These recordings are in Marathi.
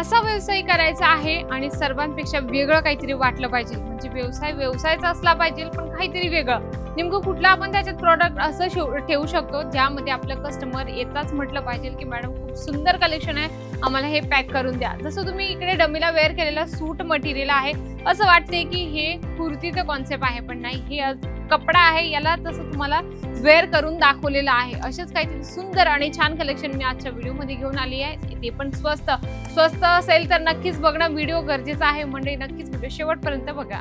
असा व्यवसाय करायचा आहे आणि सर्वांपेक्षा वेगळं काहीतरी वाटलं पाहिजे. म्हणजे व्यवसाय व्यवसायाचा असला पाहिजे पण काहीतरी वेगळं. नेमकं कुठलं आपण त्याच्यात प्रॉडक्ट असं शेव- ठेवू शकतो ज्यामध्ये आपलं कस्टमर येताच म्हटलं पाहिजे की मॅडम खूप सुंदर कलेक्शन आहे आम्हाला हे पॅक करून द्या. जसं तुम्ही इकडे डमीला वेअर केलेला सूट मटेरियल आहे असं वाटते की हे कुर्तीचं कॉन्सेप्ट आहे पण नाही हे आज कपडा आहे याला तसं तुम्हाला वेअर करून दाखवलेलं आहे. असेच काहीतरी सुंदर आणि छान कलेक्शन मी आजच्या व्हिडिओमध्ये घेऊन आली आहे. ते पण स्वस्त. स्वस्त असेल तर नक्कीच बघणं व्हिडिओ गरजेचा आहे. म्हणजे नक्कीच व्हिडिओ शेवटपर्यंत बघा.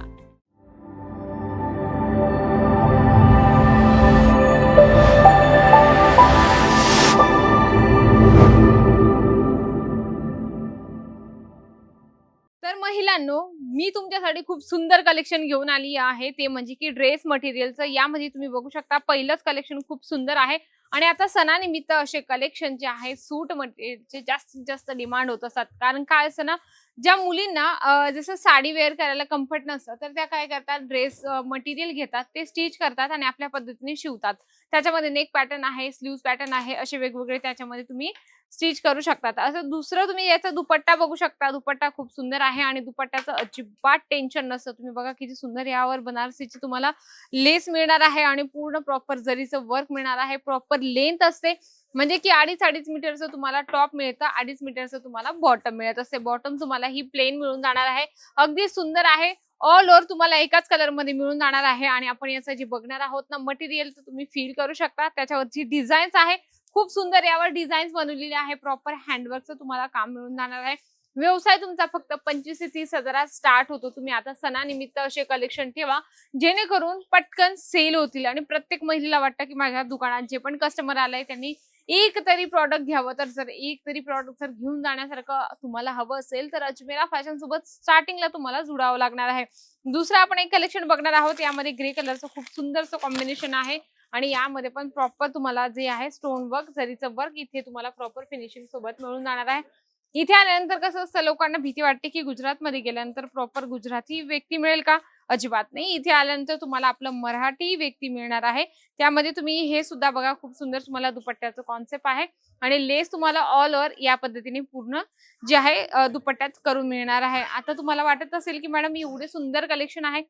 महिलांनो मी तुमच्यासाठी खूप सुंदर कलेक्शन घेऊन आली आहे. ते म्हणजे की ड्रेस मटेरियलचं यामध्ये तुम्ही बघू शकता पहिलंच कलेक्शन खूप सुंदर आहे. आणि आता सणानिमित्त असे कलेक्शन जे आहे सूट मटेरियलचे जास्तीत जास्त डिमांड होत असतात. कारण काय असं ना ज्या मुलींना जसं साडी वेअर करायला कम्फर्ट नसतं तर त्या काय करतात ड्रेस मटेरियल घेतात ते स्टिच करतात आणि आपल्या पद्धतीने शिवतात. त्याच्यामध्ये नेक पॅटर्न आहे स्लीव्ह पॅटर्न आहे असे वेगवेगळे त्याच्यामध्ये तुम्ही स्टिच करू शकतात. असं दुसरं तुम्ही याचा दुपट्टा बघू शकता. दुपट्टा खूप सुंदर आहे आणि दुपट्ट्याचं अजिबात टेन्शन नसतं. तुम्ही बघा किती सुंदर यावर बनारसीची तुम्हाला लेस मिळणार आहे आणि पूर्ण प्रॉपर जरीचं वर्क मिळणार आहे. प्रॉपर लेंथ असते. म्हणजे की अडीच अडीच मीटरचं तुम्हाला टॉप मिळतं. अडीच मीटरचं तुम्हाला बॉटम मिळत असते. बॉटम तुम्हाला ही प्लेन मिळून जाणार आहे. अगदी सुंदर आहे. ऑल ओव्हर तुम्हाला एकाच कलरमध्ये मिळून जाणार आहे. आणि आपण याचं जे बघणार आहोत ना मटेरियल तुम्ही फील करू शकता. त्याच्यावरची डिझाईन्स आहे. खूप सुंदर यावर डिझाईन्स बनवलेली आहे. प्रॉपर हँडवर्कचं तुम्हाला काम मिळून जाणार आहे. व्यवसाय तुमचा फक्त पंचवीस ते तीस हजारात स्टार्ट होतो. तुम्ही आता सणानिमित्त असे कलेक्शन ठेवा जेणेकरून पटकन सेल होतील. आणि प्रत्येक महिलेला वाटतं की माझ्या दुकानात जे पण कस्टमर आलाय त्यांनी एक तरी प्रॉडक्ट घ्यावं. तर जर एक तरी प्रॉडक्ट जर घेऊन जाण्यासारखं तुम्हाला हवं असेल तर अजमेरा फॅशन सोबत स्टार्टिंगला तुम्हाला जुडावं लागणार आहे. दुसरं आपण एक कलेक्शन बघणार आहोत. यामध्ये ग्रे कलरचं खूप सुंदरचं कॉम्बिनेशन आहे. आणि यामध्ये पण प्रॉपर तुम्हाला जे आहे स्टोन वर्क जरीचं वर्क इथे तुम्हाला प्रॉपर फिनिशिंग सोबत मिळून जाणार आहे. इथे आल्यानंतर कसं असतं लोकांना भीती वाटते की गुजरातमध्ये गेल्यानंतर प्रॉपर गुजराती व्यक्ती मिळेल का? अजिबात नाही. इथे आल्यानंतर तुम्हाला आपलं मराठी व्यक्ती मिळणार आहे. त्यामध्ये तुम्ही हे सुद्धा बघा खूप सुंदर तुम्हाला दुपट्ट्याचं कॉन्सेप्ट आहे. आणि लेस तुम्हाला ऑल ओव्हर या पद्धतीने पूर्ण जे आहे दुपट्ट्यात करून मिळणार आहे. आता तुम्हाला वाटत असेल की मॅडम एवढे सुंदर कलेक्शन आहे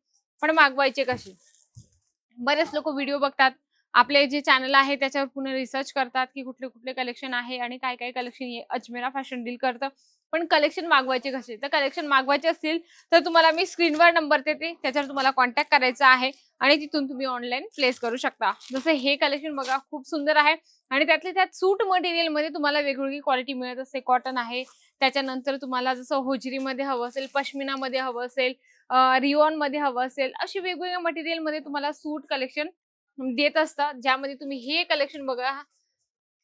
पण मागवायचे कशी बरेच लोक व्हिडिओ बघतात. आपले जे चॅनल आहे त्याच्यावर पुन्हा रिसर्च करतात की कुठले कुठले कलेक्शन आहे आणि काय काय कलेक्शन अजमेरा फॅशन डील करतं. पण कलेक्शन मागवायचे कसे? तर कलेक्शन मागवायचे असतील तर तुम्हाला मी स्क्रीनवर नंबर देते. त्याच्यावर तुम्हाला कॉन्टॅक्ट करायचा आहे आणि तिथून तुम्ही ऑनलाईन प्लेस करू शकता. जसं हे कलेक्शन बघा खूप सुंदर आहे आणि त्यातले त्यात सूट मटेरियलमध्ये तुम्हाला वेगवेगळी क्वालिटी मिळत असते. कॉटन आहे. त्याच्यानंतर तुम्हाला जसं होजरीमध्ये हवं असेल पश्मिनामध्ये हवं असेल रिओनमध्ये हवं असेल अशी वेगवेगळ्या मटेरियलमध्ये तुम्हाला सूट कलेक्शन देत असतात ज्यामध्ये तुम्ही हे कलेक्शन बघा.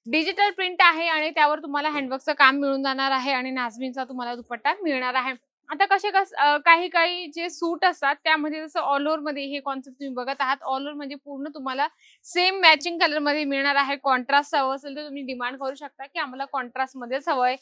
डिजिटल प्रिंट आहे आणि त्यावर तुम्हाला हँडवर्कचं काम मिळून जाणार आहे आणि नाझमीनचा तुम्हाला दुपट्टा मिळणार आहे. आता कसे कस काही काही जे सूट असतात त्यामध्ये जसं ऑल ओव्हरमध्ये हे कॉन्सेप्ट तुम्ही बघत आहात ऑल ओव्हर म्हणजे पूर्ण तुम्हाला सेम मॅचिंग कलरमध्ये मिळणार आहे. कॉन्ट्रास्ट हवं असेल तर तुम्ही डिमांड करू शकता की आम्हाला कॉन्ट्रास्ट मध्येच आहे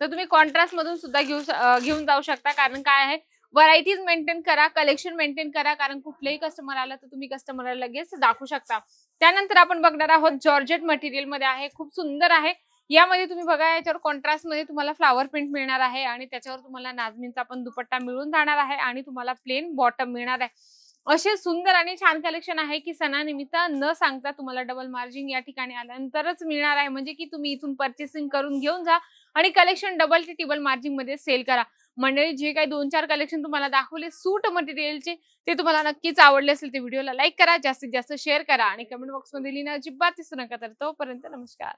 तर तुम्ही कॉन्ट्रास्ट मधून सुद्धा घेऊ घेऊन जाऊ शकता. कारण काय आहे? व्हरायटीज मेंटेन करा कलेक्शन मेंटेन करा कारण कुठलेही कस्टमर आलं तर तुम्ही कस्टमरला लगेच दाखवू शकता. त्यानंतर आपण बघणार आहोत जॉर्जेट मटेरियलमध्ये आहे खूप सुंदर आहे. यामध्ये तुम्ही बघा याच्यावर कॉन्ट्रास्टमध्ये तुम्हाला फ्लावर प्रिंट मिळणार आहे आणि त्याच्यावर तुम्हाला नाजमीनचा पण दुपट्टा मिळून जाणार आहे आणि तुम्हाला प्लेन बॉटम मिळणार आहे. असे सुंदर आणि छान कलेक्शन आहे की सणानिमित्त न सांगता तुम्हाला डबल मार्जिन या ठिकाणी आल्यानंतरच मिळणार आहे. म्हणजे की तुम्ही इथून परचेसिंग करून घेऊन जा आणि कलेक्शन डबल ते टिबल मार्जिनमध्ये सेल करा. मंडळी जे काही दोन चार कलेक्शन तुम्हाला दाखवले सूट मटेरियलचे ते तुम्हाला नक्कीच आवडले असेल ते व्हिडिओला लाईक करा जास्तीत जास्त शेअर करा आणि कमेंट बॉक्समध्ये लिहिणं अजिबात दिसू नका. तर तोपर्यंत नमस्कार.